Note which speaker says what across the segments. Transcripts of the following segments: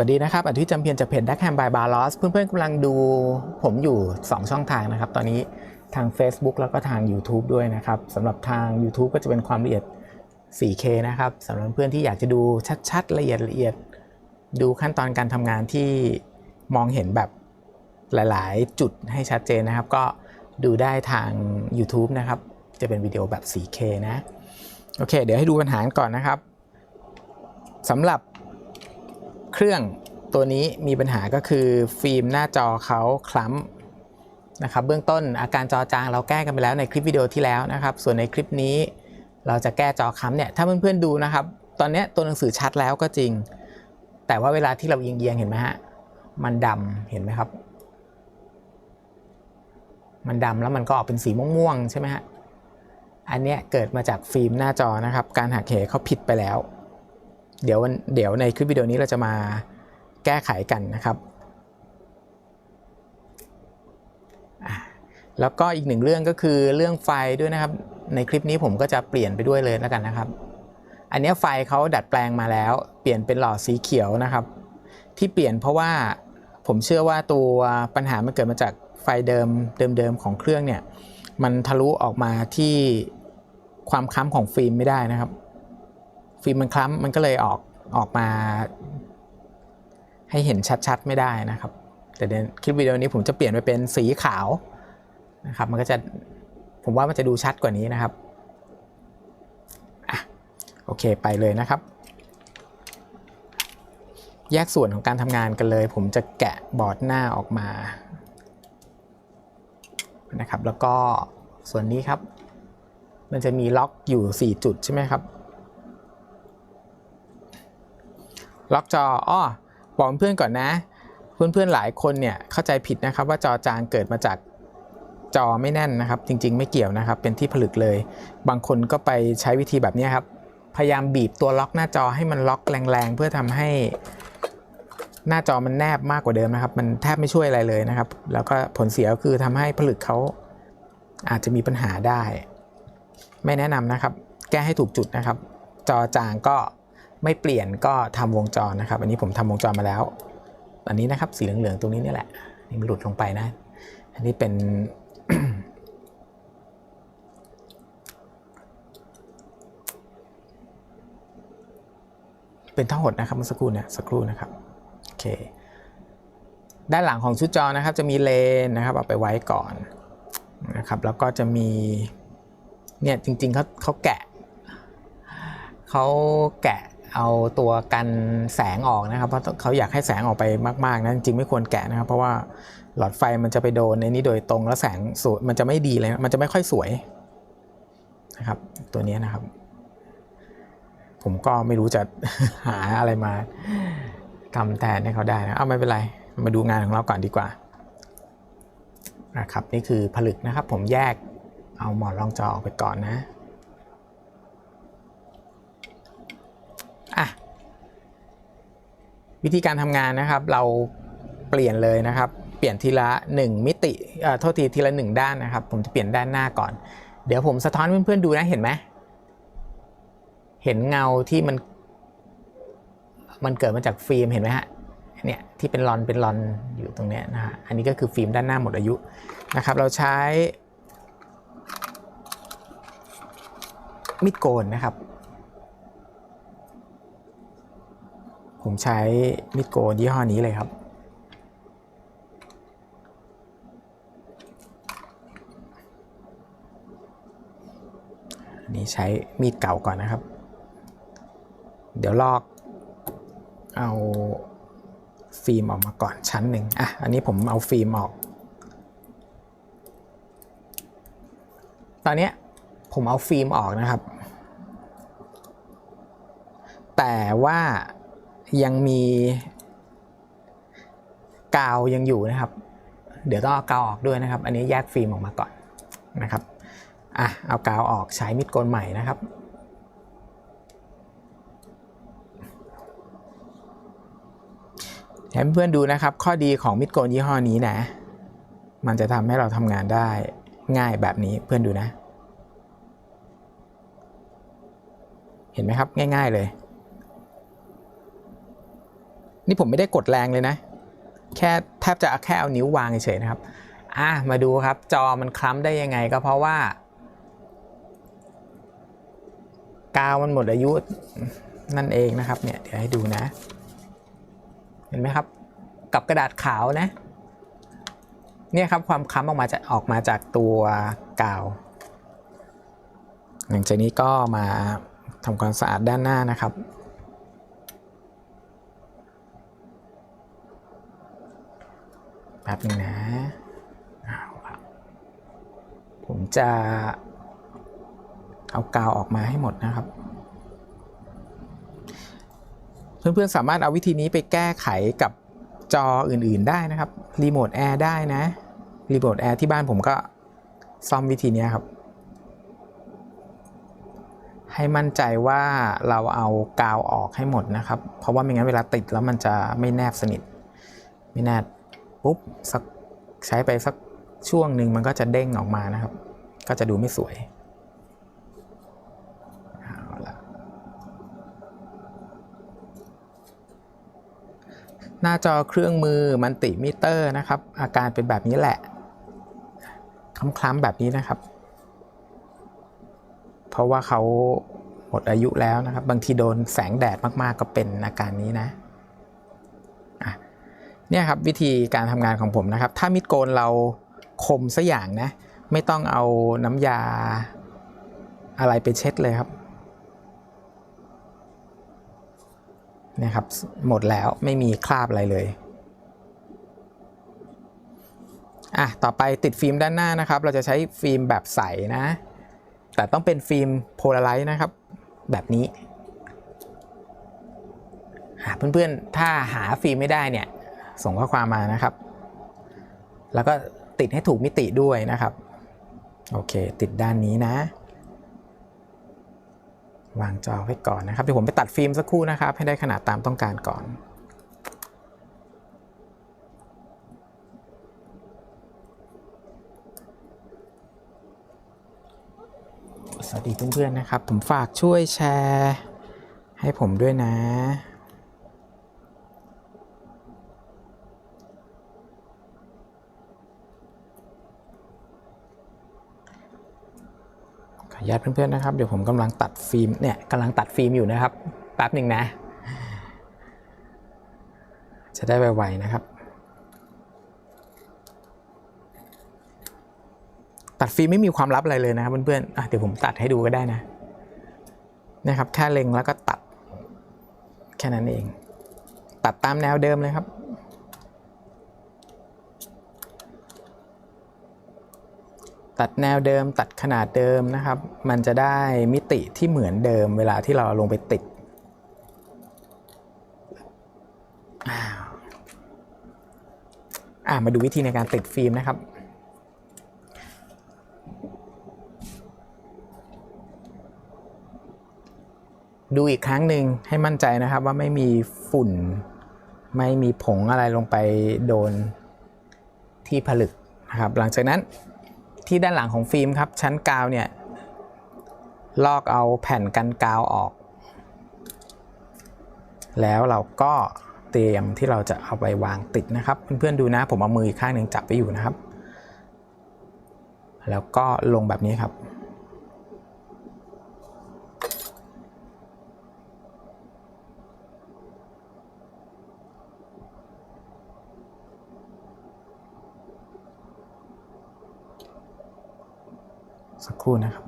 Speaker 1: วัสดีนะครับอธิจำเพียรจากเพจดักแฮมบายบาร์ลอสเพื่อนๆกำลังดูผมอยู่ 2 ช่องทางนะครับ ตอนนี้ทาง Facebook แล้วก็ทาง YouTube ด้วยนะครับสำหรับทาง YouTube ก็จะเป็นความละเอียด 4K นะครับสำหรับเพื่อนที่อยากจะดูชัดๆ ละเอียดละเอียด ดูขั้นตอนการทำงานที่มองเห็นแบบหลายๆ จุดให้ชัดเจนนะครับ ก็ดูได้ทาง YouTube นะครับ จะเป็นวิดีโอแบบ 4K นะ โอเค เดี๋ยวให้ดูปัญหาก่อนนะครับสำหรับ เครื่องตัวนี้มีปัญหาก็คือฟิล์มหน้าจอเขาคล้ำนะครับเบื้องต้นอาการจอจางเราแก้กันไปแล้วในคลิปวิดีโอที่แล้วนะครับ ส่วนในคลิปนี้เราจะแก้จอคล้ำเนี่ยถ้าเพื่อนๆดูนะครับ ตอนนี้ตัวหนังสือชัดแล้วก็จริง แต่ว่าเวลาที่เราเอียงๆเห็นไหมฮะมันดำเห็นไหมครับ มันดำแล้วมันก็ออกเป็นสีม่วงๆใช่ไหมฮะอันเนี้ยเกิดมาจากฟิล์มหน้าจอนะครับ การหักเหเขาผิดไปแล้ว เดี๋ยวเดี๋ยวในคลิปวิดีโอนี้เราจะมาแก้ไขกันนะครับ แล้วก็อีกหนึ่งเรื่องก็คือเรื่องไฟด้วยนะครับ ในคลิปนี้ผมก็จะเปลี่ยนไปด้วยเลยแล้วกันนะครับ อันนี้ไฟเขาดัดแปลงมาแล้ว เปลี่ยนเป็นหลอดสีเขียวนะครับ ที่เปลี่ยนเพราะว่าผมเชื่อว่าตัวปัญหามันเกิดมาจากไฟเดิมเดิมๆของเครื่องเนี่ย มันทะลุออกมาที่ความค้ำของฟิล์มไม่ได้นะครับ ฟิล์มมันคล้ำมันก็เลยออกออกมา ให้เห็นชัดๆ ไม่ได้นะครับ แต่ในคลิปวิดีโอนี้ผมจะเปลี่ยนไปเป็นสีขาวนะครับ มันก็จะผมว่ามันจะดูชัดกว่านี้นะครับอโอเคไปเลยนะครับ แยกส่วนของการทำงานกันเลย ผมจะแกะบอร์ดหน้าออกมานะครับ แล้วก็ส่วนนี้ครับ มันจะมีล็อกอยู่ 4 จุดใช่ไหมครับ ล็อกจออ้อบอกเพื่อนก่อนนะ เพื่อนๆหลายคนเนี่ยเข้าใจผิดนะครับว่าจอจางเกิดมาจากจอไม่แน่นนะครับ จริง ๆ ไม่เกี่ยวนะครับ เป็นที่ผลึกเลย บางคนก็ไปใช้วิธีแบบนี้ครับ พยายามบีบตัวล็อกหน้าจอให้มันล็อกแรงๆ เพื่อทำให้หน้าจอมันแนบมากกว่าเดิมนะครับ มันแทบไม่ช่วยอะไรเลยนะครับ แล้วก็ผลเสียก็คือทำให้ผลึกเขาอาจจะมีปัญหาได้ ไม่แนะนำนะครับ แก้ให้ถูกจุดนะครับ จอจางก็ ไม่เปลี่ยนก็ทำวงจรนะครับ อันนี้ผมทำวงจรมาแล้ว อันนี้นะครับสีเหลืองๆตรงนี้นี่แหละนี่มันหลุดลงไปนะ อันนี้เป็นเป็นท่อหดนะครับเมื่อสักครู่เนี่ยสักครู่นะครับโอเคด้านหลังของชุดจอนะครับ จะมีเลนนะครับเอาไปไว้ก่อนนะครับแล้วก็จะมีเนี่ยจริงๆเขาเขาแกะเขาแกะ เอาตัวกันแสงออกนะครับเพราะเขาอยากให้แสงออกไปมากๆนะจริงไม่ควรแกะนะครับ เพราะว่าหลอดไฟมันจะไปโดนในนี้โดยตรงแล้วแสงสวยมันจะไม่ดีเลยมันจะไม่ค่อยสวยนะครับ ตัวนี้นะครับ ผมก็ไม่รู้จะหาอะไรมาทำแทนให้เขาได้นะเอาไม่เป็นไร มาดูงานของเราก่อนดีกว่านะครับนี่คือผลึกนะครับ ผมแยกเอาหมอนรองจอออกไปก่อนนะ อะวิธีการทำงานนะครับ เราเปลี่ยนเลยนะครับ เปลี่ยนทีละ 1 มิติเอ่อโทษทีทีละ 1 ด้านนะครับ ผมจะเปลี่ยนด้านหน้าก่อน เดี๋ยวผมสะท้อนเพื่อนๆดูนะเห็นไหมเห็นเงาที่มัน มันเกิดมาจากฟิล์มเห็นไหมฮะเนี่ยที่เป็นรอนเป็นรอนอยู่ตรงเนี้ยนะฮะอันนี้ก็คือฟิล์มด้านหน้าหมดอายุนะครับ เราใช้มีดโกนนะครับ ผมใช้มีดโกนยี่ห้อนี้เลยครับนนี้ใช้มีดเก่าก่อนนะครับ เดี๋ยวลอกเอาฟิล์มออกมาก่อนชั้นหนึ่งอะ อันนี้ผมเอาฟิล์มออก ตอนนี้ผมเอาฟิล์มออกนะครับ แต่ว่า ยังมีกาวยังอยู่นะครับ เดี๋ยวต้องเอากาวออกด้วยนะครับ อันนี้แยกฟิล์มออกมาก่อนนะครับอะเอากาวออกใช้มิดโกนใหม่นะครับให้เพื่อนดูนะครับ ข้อดีของมิดโกนยี่ห้อนี้นะ มันจะทำให้เราทำงานได้ง่ายแบบนี้เพื่อนดูนะ เห็นไหมครับง่าย ๆเลย นี่ผมไม่ได้กดแรงเลยนะ แค่แทบจะแค่เอานิ้ววางเฉยๆนะครับ อะมาดูครับ จอมันคล้ำได้ยังไงก็เพราะว่า กาวมันหมดอายุนั่นเองนะครับเนี่ยเดี๋ยวให้ดูนะ เห็นไหมครับ กับกระดาษขาวนะ เนี่ยครับความคล้ำออกมาจะออกมาจากตัวกาว หลังจากนี้ก็มาทำความสะอาดด้านหน้านะครับ ป๊บนึงนะเอาละผมจะเอากาวออกมาให้หมดนะครับ เพื่อนๆสามารถเอาวิธีนี้ไปแก้ไขกับจออื่นๆได้นะครับรีโมทแอร์ได้นะรีโมทแอร์ที่บ้านผมก็ซ่อมวิธีนี้ครับ ให้มั่นใจว่าเราเอากาวออกให้หมดนะครับ เพราะว่าไม่งั้นเวลาติดแล้วมันจะไม่แนบสนิท ไม่แนบ ปุ๊บสักใช้ไปสักช่วงหนึ่งมันก็จะเด้งออกมานะครับ ก็จะดูไม่สวยหน้าจอเครื่องมือมันติมิเตอร์นะครับ อาการเป็นแบบนี้แหละคล้ำๆแบบนี้นะครับ เพราะว่าเขาหมดอายุแล้วนะครับ บางทีโดนแสงแดดมากๆก็เป็นอาการนี้นะ เนี่ยครับวิธีการทำงานของผมนะครับ ถ้ามิดโกนเราคมสัอย่างนะ ไม่ต้องเอาน้ำยาอะไรไปเช็ดเลยครับนี่ครับ หมดแล้วไม่มีคราบอะไรเลยอะต่อไปติดฟิล์มด้านหน้านะครับ เราจะใช้ฟิล์มแบบใสนะ แต่ต้องเป็นฟิล์มโพลาไรต์นะครับ แบบนี้เพื่อนๆ ถ้าหาฟิล์มไม่ได้เนี่ย ส่งข้อความมานะครับ แล้วก็ติดให้ถูกมิติด้วยนะครับ โอเค ติดด้านนี้นะ วางจอไว้ก่อนนะครับเดี๋ยวผมไปตัดฟิล์มสักครู่นะครับ ให้ได้ขนาดตามต้องการก่อนสวัสดีเพื่อนๆนะครับ ผมฝากช่วยแชร์ ให้ผมด้วยนะ ขออนุ ญาตเพื่อนๆนะครับ เดี๋ยวผมกำลังตัดฟิล์มเนี่ยกำลังตัดฟิล์มอยู่นะครับ แป๊บหนึ่งนะ จะได้ไวๆนะครับ ตัดฟิล์มไม่มีความลับอะไรเลยนะครับเพื่อนๆอะเดี๋ยวผมตัดให้ดูก็ได้นะนะครับแค่เล็งแล้วก็ตัดแค่นั้นเอง ตัดตามแนวเดิมเลยครับ ตัดแนวเดิมตัดขนาดเดิมนะครับ มันจะได้มิติที่เหมือนเดิมเวลาที่เราลงไปติดอ้ามาดูวิธีในการติดฟิล์มนะครับ ดูอีกครั้งหนึ่งให้มั่นใจนะครับว่าไม่มีฝุ่น ไม่มีผงอะไรลงไปโดนที่ผลึกนะครับ หลังจากนั้น ที่ด้านหลังของฟิล์มครับชั้นกาวเนี่ยลอกเอาแผ่นกันกาวออก แล้วเราก็เตรียมที่เราจะเอาไปวางติดนะครับ เพื่อนๆดูนะผมเอามืออีกข้างหนึ่งจับไว้อยู่นะครับ แล้วก็ลงแบบนี้ครับ รู่นะครับ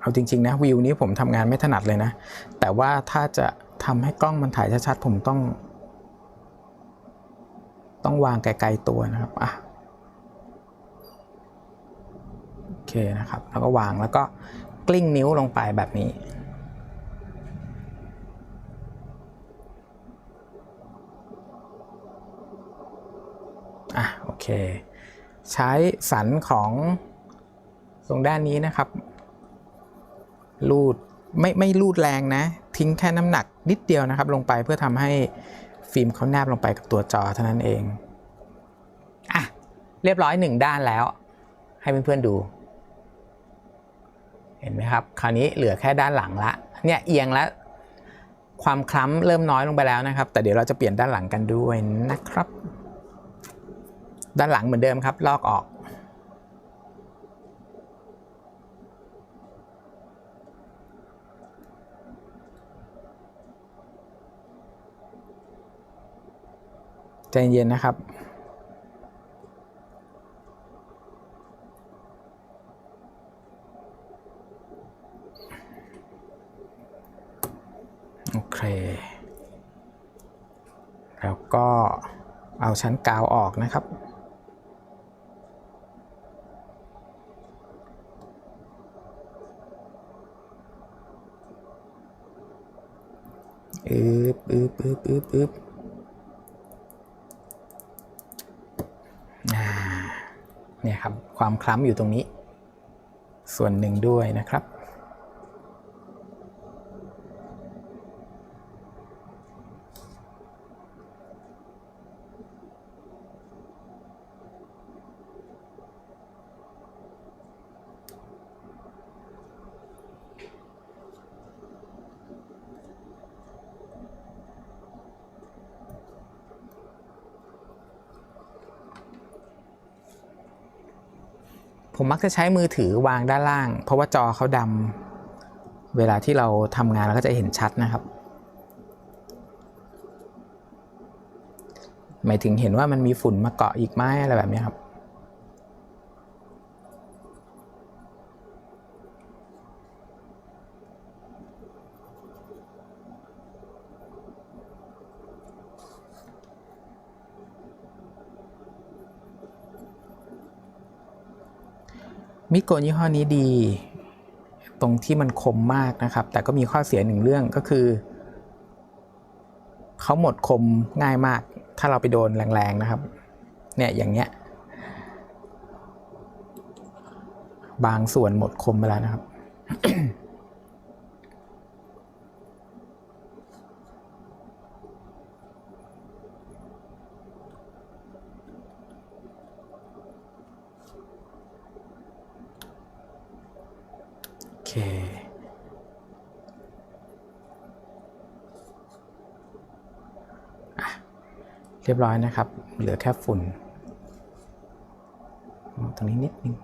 Speaker 1: เอาจริง ๆ นะวิวนี้ผมทำงานไม่ถนัดเลยนะ แต่ว่าถ้าจะทำให้กล้องมันถ่ายชัดๆผมต้อง ต้องวางไกลๆตัวนะครับอะโอเคนะครับ แล้วก็วางแล้วก็กลิ้งนิ้วลงไปแบบนี้อะโอเค ใช้สันของตรงด้านนี้นะครับ ลูดไม่ไม่ลูดแรงนะ ทิ้งแค่น้ำหนักนิดเดียวนะครับ ลงไปเพื่อทำให้ฟิล์มเขาแนบลงไปกับตัวจอเท่านั้นเองอะเรียบร้อยหนึ่งด้านแล้ว ให้เพื่อนๆดู เห็นไหมครับ คราวนี้เหลือแค่ด้านหลังละเนี่ยเอียงแล้วความคล้ำเริ่มน้อยลงไปแล้วนะครับ แต่เดี๋ยวเราจะเปลี่ยนด้านหลังกันด้วยนะครับ ด้านหลังเหมือนเดิมครับลอกออก ใจเย็นนะครับโอเค แล้วก็เอาชั้นกาวออกนะครับ อึบ อึ๊บอึ๊บเนี่ยครับ ความคล้ำอยู่ตรงนี้ ส่วนหนึ่งด้วยนะครับ ผมมักจะใช้มือถือวางด้านล่าง เพราะว่าจอเขาดำเวลาที่เราทำงานเราก็จะเห็นชัดนะครับ หมายถึงเห็นว่ามันมีฝุ่นมาเกาะอีกไหมอะไรแบบนี้ครับ มิโกะยี่ห้อนี้ดี ตรงที่มันคมมากนะครับ แต่ก็มีข้อเสียหนึ่งเรื่องก็คือเขาหมดคมง่ายมาก ถ้าเราไปโดนแรงๆนะครับ เนี่ยอย่างเงี้ย บางส่วนหมดคมไปแล้วนะครับ เรียบร้อยนะครับ เหลือแค่ฝุ่น ตรงนี้นิดนึง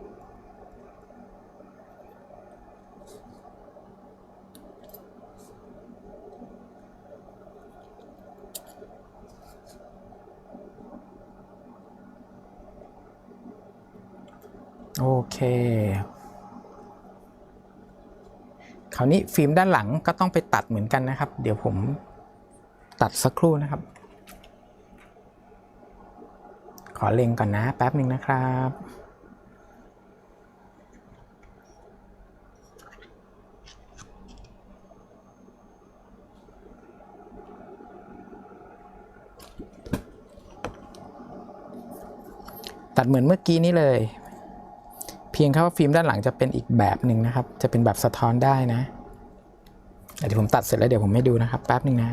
Speaker 1: โอเค คราวนี้ฟิล์มด้านหลังก็ต้องไปตัดเหมือนกันนะครับ เดี๋ยวผมตัดสักครู่นะครับ ขอเล็งก่อนนะ แป๊บหนึ่งนะครับ ตัดเหมือนเมื่อกี้นี้เลย เพียงแค่ว่าฟิล์มด้านหลังจะเป็นอีกแบบหนึ่งนะครับ จะเป็นแบบสะท้อนได้นะเดี๋ยวผมตัดเสร็จแล้วเดี๋ยวผมให้ดูนะครับ แป๊บหนึ่งนะ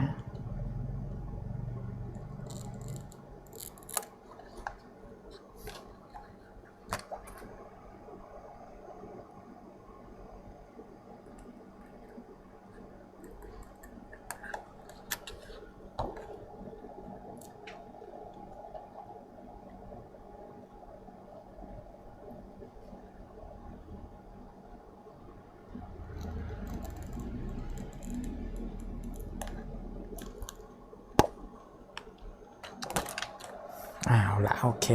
Speaker 1: อ้าวละโอเค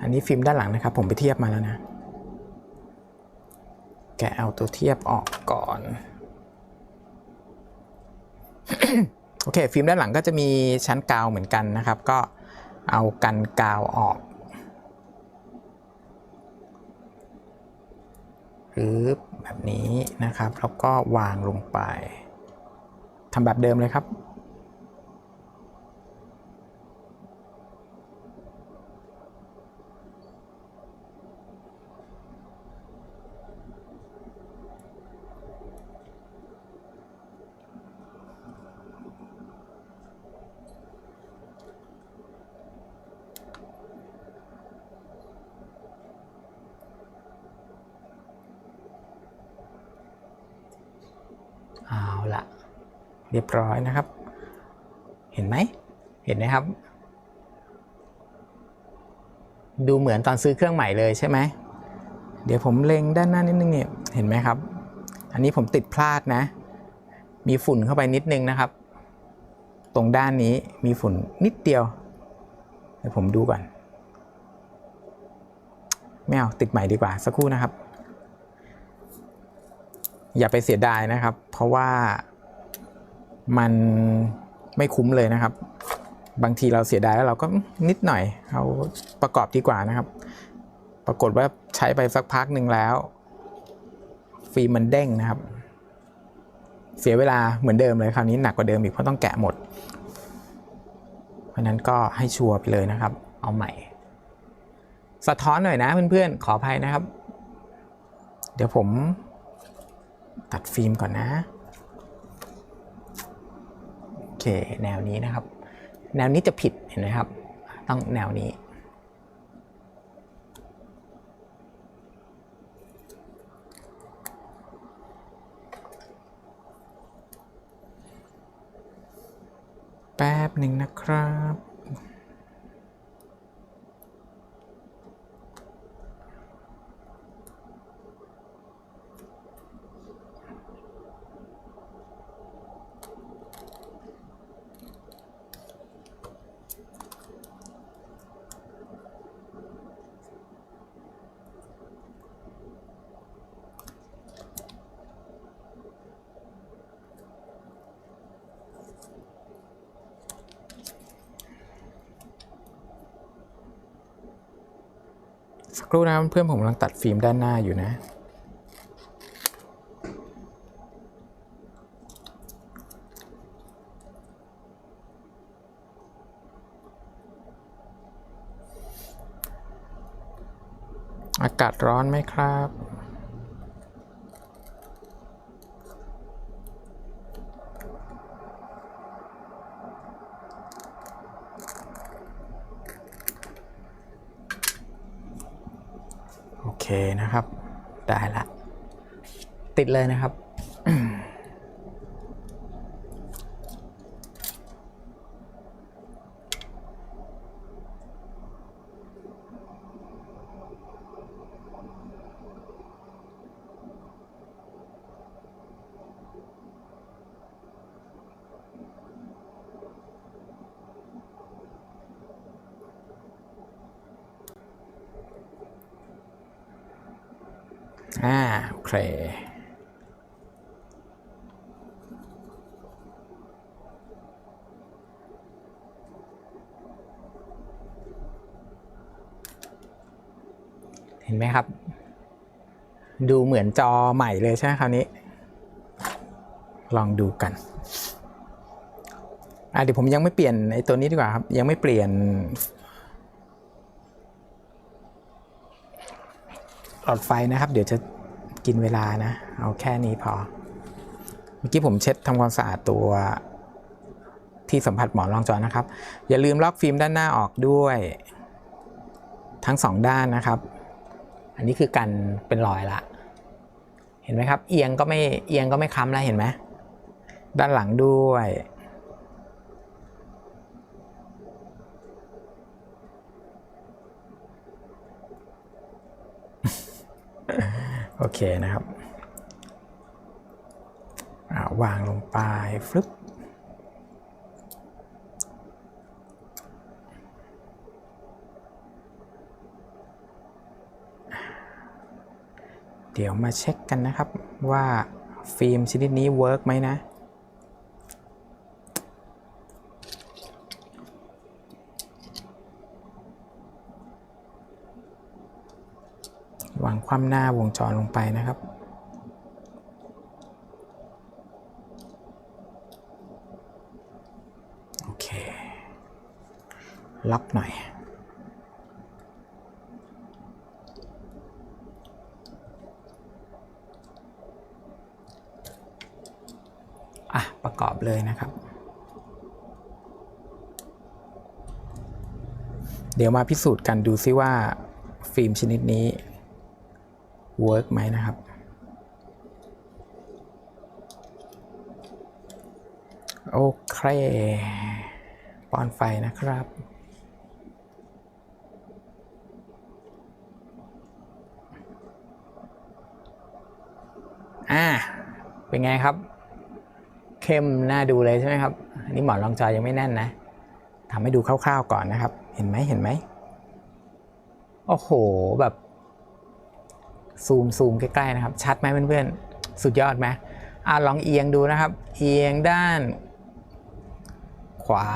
Speaker 1: อันนี้ฟิล์มด้านหลังนะครับ ผมไปเทียบมาแล้วนะ แกเอาตัวเทียบออกก่อน โอเค ฟิล์มด้านหลังก็จะมีชั้นกาวเหมือนกันนะครับ ก็เอากันกาวออกหรือแบบนี้นะครับ แล้วก็วางลงไปทำแบบเดิมเลยครับ เอาละเรียบร้อยนะครับ เห็นไหมเห็นไหมครับ ดูเหมือนตอนซื้อเครื่องใหม่เลยใช่ไหมเดี๋ยวผมเล็งด้านหน้านิดนึงเนี่ยเห็นไหมครับ อันนี้ผมติดพลาดนะ มีฝุ่นเข้าไปนิดนึงนะครับ ตรงด้านนี้มีฝุ่นนิดเดียวเดี๋ยวผมดูก่อนไม่เอาติดใหม่ดีกว่าสักครู่นะครับ อย่าไปเสียดายนะครับ เพราะว่ามันไม่คุ้มเลยนะครับ บางทีเราเสียดายแล้วเราก็นิดหน่อยเอาประกอบดีกว่านะครับ ปรากฏว่าใช้ไปสักพักหนึ่งแล้ว ฟิล์มมันเด้งนะครับ เสียเวลาเหมือนเดิมเลยคราวนี้หนักกว่าเดิมอีกเพราะต้องแกะหมด เพราะนั้นก็ให้ชัวร์ไปเลยนะครับ เอาใหม่ สะท้อนหน่อยนะเพื่อนๆขออภัยนะครับ เดี๋ยวผม ตัดฟิล์มก่อนนะ โอเค แนวนี้นะครับ แนวนี้จะผิดเห็นไหมครับ ต้องแนวนี้ แป๊บหนึ่งนะครับ ครู่นะเพื่อนผมกำลังตัดฟิล์มด้านหน้าอยู่นะ อากาศร้อนไหมครับ โอเคนะครับ ได้ละ ติดเลยนะครับอ่าโอเค ห็นไหมครับ ดูเหมือนจอใหม่เลยใช่ไหมคราวนี้ ลองดูกันอะเดี๋ยวผมยังไม่เปลี่ยนไอ้ตัวนี้ดีกว่าครับ ยังไม่เปลี่ยนหลอดไฟนะครับ เดี๋ยวจะกินเวลานะ เอาแค่นี้พอ เมื่อกี้ผมเช็ดทำความสะอาดตัวที่สัมผัสหมอนรองจอนะครับ อย่าลืมล็อกฟิล์มด้านหน้าออกด้วย ทั้งสองด้านนะครับ อันนี้คือกันเป็นรอยละ เห็นไหมครับ เอียงก็ไม่เอียงก็ไม่ค้ำแล้วเห็นไหมด้านหลังด้วย โอเคนะครับาวางลงไปฟลึบ เดี๋ยวมาเช็คกันนะครับว่าฟิล์มชนิดนี้เวิร์กไหมนะวางคว่ำหน้าวงจรลงไปนะครับ โอเค ล็อกหน่อย อะประกอบเลยนะครับ เดี๋ยวมาพิสูจน์กันดูซิว่า ฟิล์มชนิดนี้เวิร์กไหมนะครับ โอเคป้อนไฟนะครับอ่าเป็นไงครับ เข้มน่าดูเลยใช่ไหมครับ อันนี้หมอนรองจอยังไม่แน่นนะทำให้ดูคร่าวๆก่อนนะครับ เห็นไหมเห็นไหมโอ้โหแบบซูมซูมใกล้ๆนะครับ ชัดไหมเพื่อนๆ สุดยอดไหมอ่าลองเอียงดูนะครับ เอียงด้าน ขวา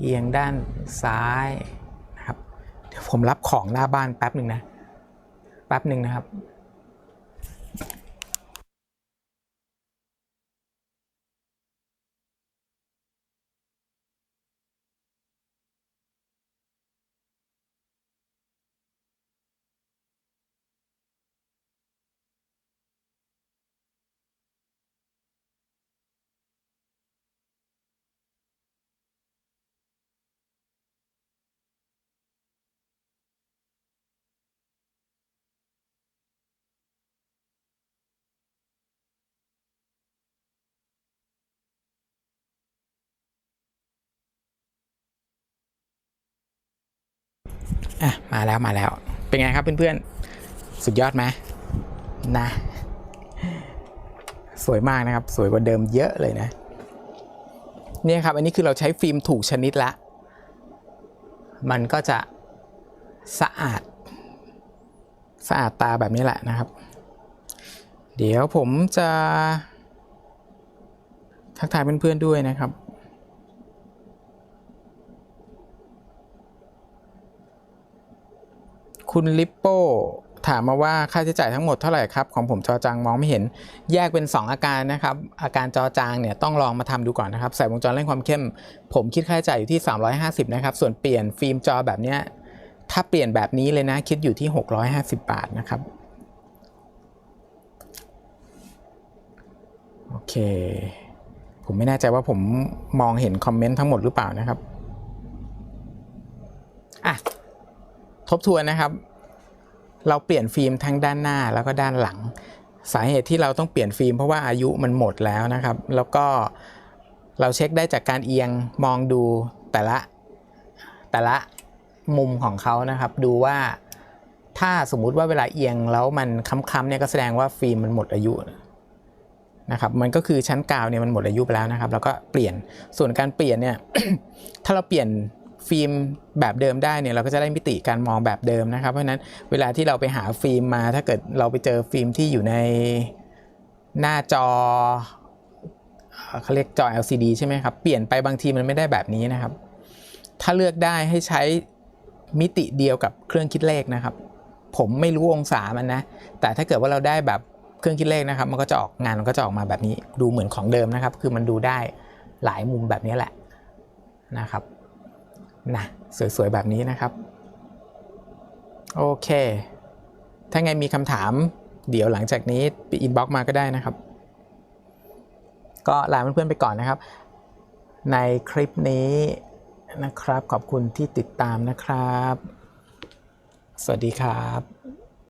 Speaker 1: เอียงด้านซ้ายนะครับ เดี๋ยวผมรับของหน้าบ้านแป๊บหนึ่งนะ แป๊บหนึ่งนะครับ อะมาแล้วมาแล้ว เป็นไงครับเพื่อนๆ สุดยอดไหมนะ สวยมากนะครับ สวยกว่าเดิมเยอะเลยนะเนี่ยครับ อันนี้คือเราใช้ฟิล์มถูกชนิดละ มันก็จะสะอาด สะอาดตาแบบนี้แหละนะครับ เดี๋ยวผมจะทักทายเพื่อนๆด้วยนะครับ คุณลิปโป้ถามมาว่าค่าใช้จ่ายทั้งหมดเท่าไหร่ครับ ของผมจอจางมองไม่เห็นแยกเป็น 2 อาการนะครับ อาการจอจางเนี่ยต้องลองมาทำดูก่อนนะครับ ใส่วงจรเร่งความเข้ม ผมคิดค่าใช้จ่ายอยู่ที่ 350 นะครับ ส่วนเปลี่ยนฟิล์มจอแบบเนี้ยถ้าเปลี่ยนแบบนี้เลยนะ คิดอยู่ที่ 650 บาทนะครับ โอเค ผมไม่แน่ใจว่าผมมองเห็นคอมเมนต์ทั้งหมดหรือเปล่านะครับ อะ ท บทวนนะครับ เราเปลี่ยนฟิล์มทั้งด้านหน้าแล้วก็ด้านหลัง สาเหตุที่เราต้องเปลี่ยนฟิล์มเพราะว่าอายุมันหมดแล้วนะครับ แล้วก็เราเช็คได้จากการเอียงมองดูแต่ละแต่ละมุมของเขานะครับ ดูว่าถ้าสมมุติว่าเวลาเอียงแล้วมันค้ำๆเนี่ยก็แสดงว่าฟิล์มมันหมดอายุนะครับมันก็คือชั้นกาวเนี่ยมันหมดอายุไปแล้วนะครับ แล้วก็เปลี่ยนส่วนการเปลี่ยนเนี่ยถ้าเราเปลี่ยน ฟิล์มแบบเดิมได้เนี่ยเราก็จะได้มิติการมองแบบเดิมนะครับ เพราะฉะนั้นเวลาที่เราไปหาฟิล์มมา ถ้าเกิดเราไปเจอฟิล์มที่อยู่ในหน้าจอเอ่อเขาเรียกจอ LCD ใช่ไหมครับเปลี่ยนไปบางทีมันไม่ได้แบบนี้นะครับ ถ้าเลือกได้ให้ใช้มิติเดียวกับเครื่องคิดเลขนะครับ ผมไม่รู้องศามันนะ แต่ถ้าเกิดว่าเราได้แบบเครื่องคิดเลขนะครับ มันก็จะออกงานมันก็จะออกมาแบบนี้ ดูเหมือนของเดิมนะครับ คือมันดูได้หลายมุมแบบนี้แหละนะครับ นะสวยๆ แบบนี้นะครับ โอเค ถ้าไงมีคำถาม เดี๋ยวหลังจากนี้ไปอินบ็อกมาก็ได้นะครับ ก็ลาเพื่อนๆไปก่อนนะครับ ในคลิปนี้นะครับ ขอบคุณที่ติดตามนะครับ สวัสดีครับ